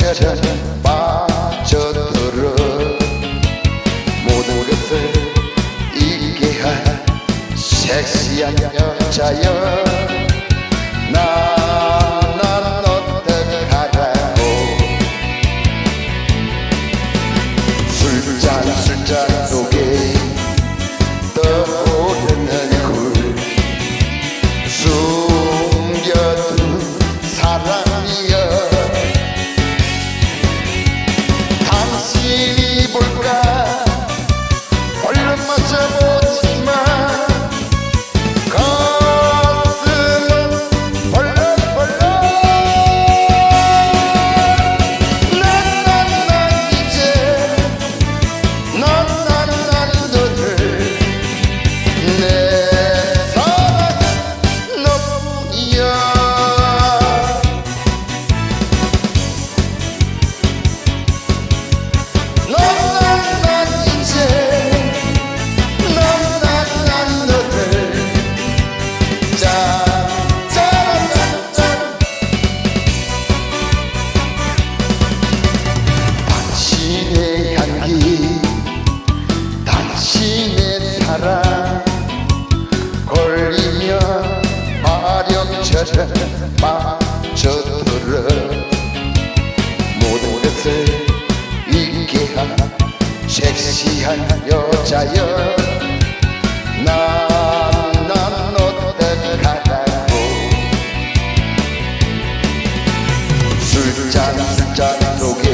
마력처럼 빠져들어 모든 것을 잊게 한 섹시한 여자여 나난 어떡하라고 술잔 술잔 젖어 빠져들어 모든 것을 잊게 한 섹시한 여자여. 난난 어떡하라고 술잔 술잔 속에